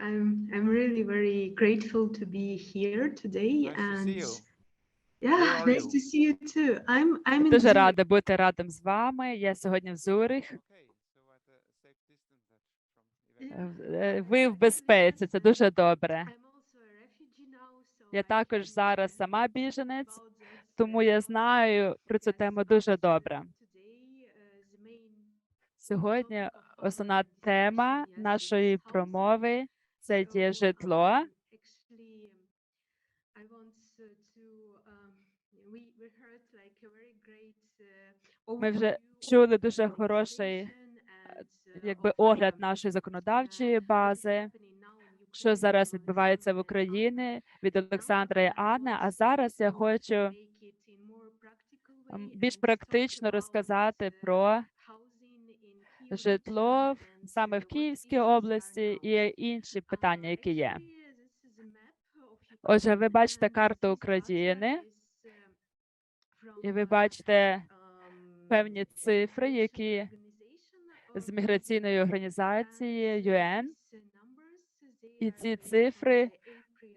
I'm I'm really very grateful to be here today Nice to and see you. yeah, nice you? to see you too. I'm I'm in Дуже рада бути радом з вами. Я сьогодні в Зурих. Е, е, Ви в безпеці. Це дуже добре. Я також зараз сама біженець, тому uh, я знаю про цю тему дуже uh, добре. uh, Сьогодні основна тема нашої промови це є um, житло. Um, uh. Um. Uh, Ми вже чули дуже хороший, uh, якби огляд um, нашої uh, законодавчої бази, що зараз відбувається в Україні від. Олександра і Анни. А зараз я хочу більш практично розказати uh, про житло саме uh, в Київській області і інші питання, які є. Отже, ви бачите карту України, uh, і ви uh, бачите um, певні цифри, які з міграційної організації UN. uh, І ці цифри the April,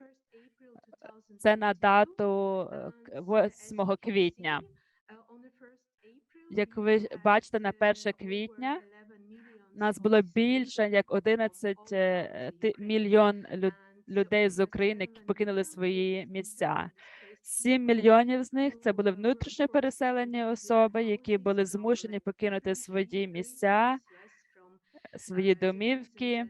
uh, 1st April це на 2022, дату е, and, к- uh, as 8 you can квітня. Як ви бачите, на uh, 1 квітня 11 нас було більше як of 11 all е, мільйон людей з України, які покинули свої місця. internally 7 мільйонів з них це були внутрішньо переселені особи, які були змушені покинути свої місця, свої домівки.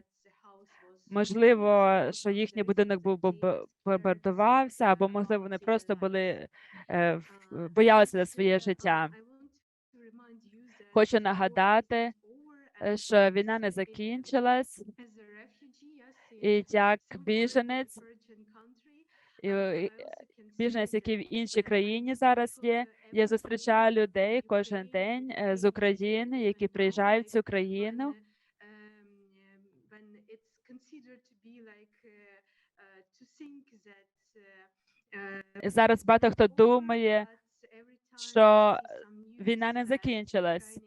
Можливо, що їхній будинок був бомб- бомбардувався, або можливо вони просто були е, боялися за своє життя. Хочу нагадати, е, що війна не uh, закінчилась, і як біженець, uh, біженець, який в іншій uh, країні зараз є. uh, Я зустрічаю людей кожен день е, з України, які приїжджають в цю країну. um, um, uh, uh, uh, uh, Зараз багато хто думає, що війна не закінчилась.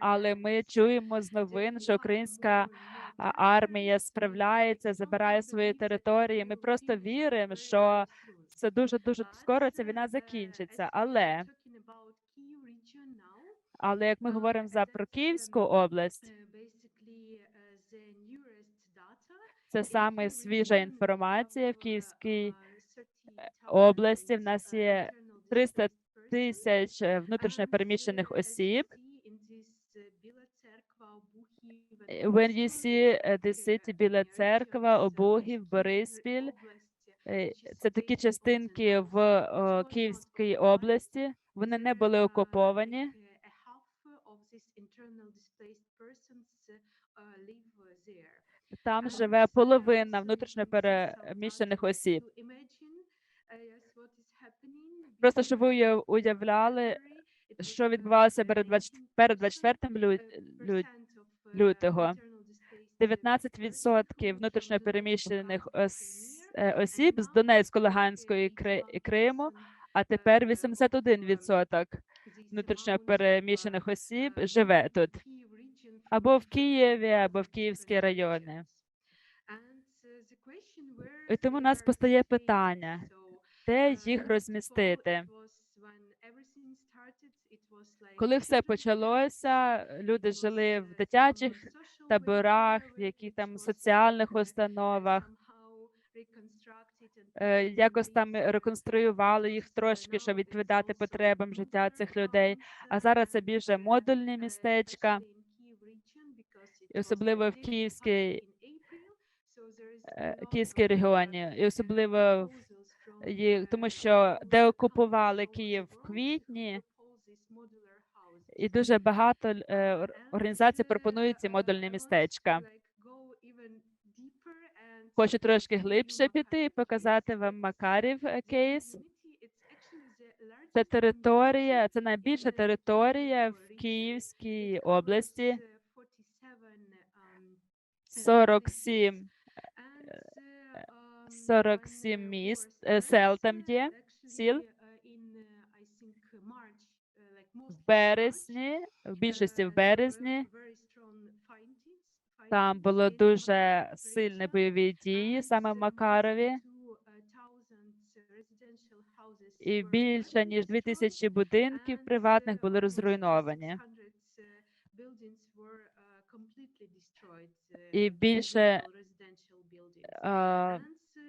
Але ми uh, чуємо з новин, що українська армія uh, справляється, забирає свої території. Ми просто віримо, що це дуже дуже скоро ця uh, війна uh, закінчиться. Але але як ми uh, говоримо за про um, Київську область, uh, uh, це саме свіжа інформація в uh, Київській uh, 30,000 області. В нас uh, є 300 displaced persons. тисяч е, внутрішньо And, переміщених uh, as you осіб. uh, Біла Е, When you see uh, the city uh, regions, церква, uh, Kyiv Бориспіль, е, це такі частинки в Київській області. Вони не були uh, окуповані. uh, uh, uh. Там живе uh, половина so you внутрішньо can see some переміщених data осіб. Просто щоб ви уявляли, що відбувалося uh, перед 20 19%, перед 24 лю, uh, uh, лютого. internal displaced, uh, 19% внутрішньо переміщених е, осіб з Донецької, Луганської і Криму, а тепер 81% внутрішньо переміщених осіб живе тут або в Києві, або в Київській районі. І тому у нас постає питання, де їх розмістити. Коли все почалося, люди жили в дитячих таборах, в яких там соціальних установах, е, якось там реконструювали їх трошки, щоб відповідати потребам життя цих людей. А зараз це більше модульні містечка, особливо в Київській, е, Київській регіоні, і особливо в тому що де окупували Київ в квітні, і дуже багато е, організацій пропонують ці модульні містечка. Хочу трошки глибше піти і показати вам Макарів е, кейс. Це територія, це найбільша територія в Київській області. 47 47 міст, е, сел там є, сіл. В березні, в більшості в березні, Там було дуже сильні бойові дії саме в Макарові, і більше ніж 2000 будинків приватних були розруйновані. І більше а,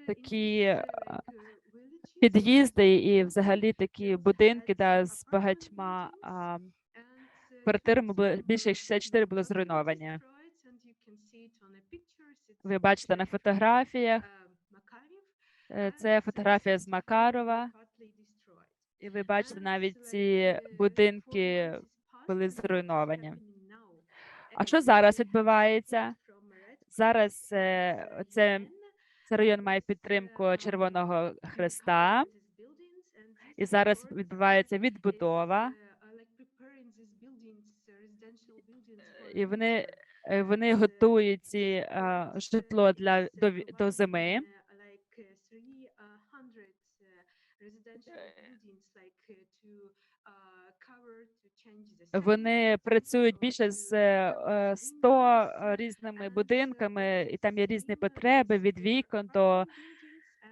такі під'їзди і взагалі такі будинки, да, з багатьма а, квартирами більше як 64 були зруйновані. Ви бачите на фотографіях. е, Це фотографія з Макарова, і ви бачите навіть ці будинки були зруйновані. А що зараз відбувається? Зараз е, це, цей район має підтримку Червоного Хреста, і зараз відбувається відбудова, і вони, е, вони готують ці е, житло для до, до зими. Вони працюють більше з е, 100 різними будинками, і там є різні потреби від вікон до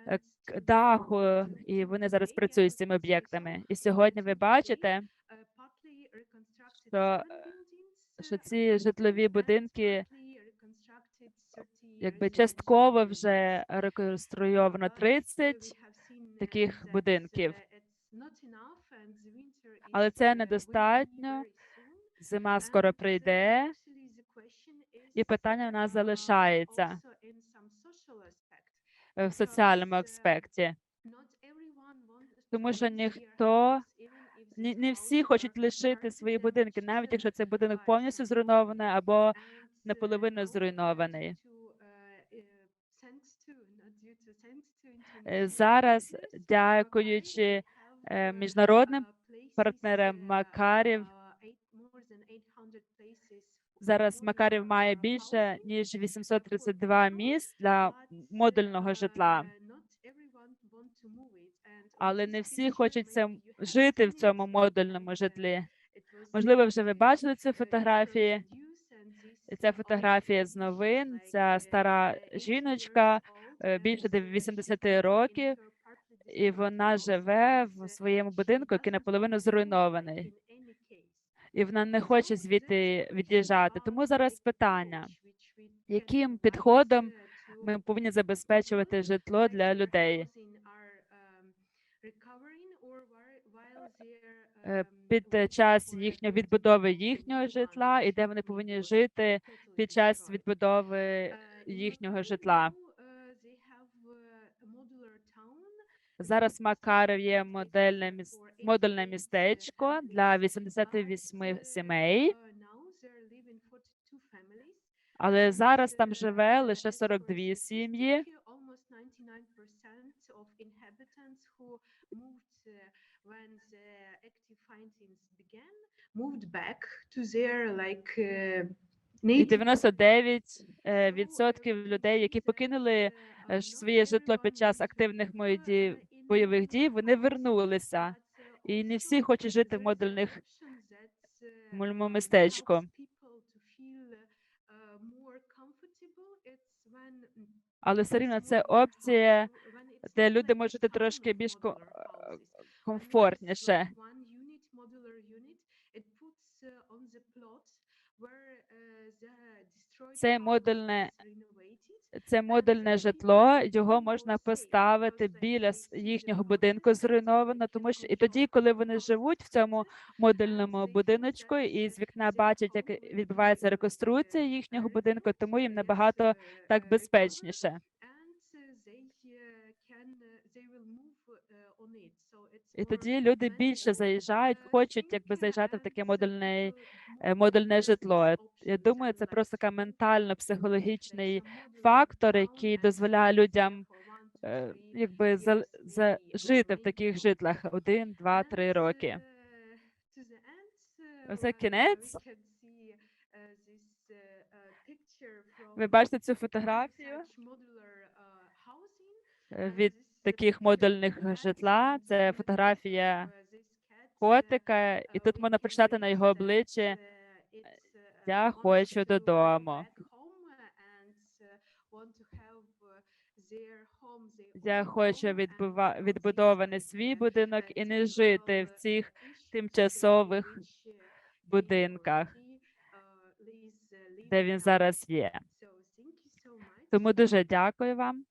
е, даху, і вони зараз працюють з цими об'єктами. І сьогодні ви бачите, що, що ці житлові будинки якби частково вже реконструйовано 30 таких будинків. Але це недостатньо. Зима скоро прийде, і питання в нас залишається е, в соціальному аспекті, тому що ніхто не, всі хочуть лишити свої будинки, навіть якщо цей будинок повністю зруйнований або наполовину зруйнований. Е, Зараз, дякуючи міжнародним партнерам Макарів, зараз Макарів має більше ніж 832 місць для модульного житла, але не всі хочуть жити в цьому модульному житлі. Можливо, вже ви бачили ці фотографії. Це фотографія з новин. Ця стара жіночка е, більше де 80 років, і вона живе в своєму будинку, який наполовину зруйнований, і вона не хоче звідти від'їжджати. Тому зараз питання: яким підходом ми повинні забезпечувати житло для людей е, під час їхньої відбудови їхнього житла, і де вони повинні жити під час відбудови їхнього житла. Зараз Макаров є модельне міс... містечко для 88 сімей, але зараз там живе лише 42 сім'ї. moved back to their like І native 99 е, відсотків людей, які покинули е, своє житло під час активних мої дій- бойових дій, вони вернулися. І не всі хочуть жити в модульних мульмо містечку. Але все рівно це опція, де люди можуть жити трошки більш ко- комфортніше. Це модульне це модульне житло, його можна поставити біля їхнього будинку зруйновано, тому що і тоді, коли вони живуть в цьому модульному будиночку, і з вікна бачать, як відбувається реконструкція їхнього будинку, тому їм набагато так безпечніше. І тоді люди більше заїжджають, хочуть якби заїжджати в таке модульне, е, модульне житло. Я думаю, це просто така ментально-психологічний фактор, який дозволяє людям е, якби за, за жити в таких житлах один, два, три роки. Оце кінець. Ви бачите цю фотографію е, від таких модульних житла. Це фотографія котика, і тут можна прочитати на його обличчі Я хочу додому. Я хочу відбува... відбудований свій будинок і не жити в цих тимчасових будинках, де він зараз є. Тому дуже дякую вам.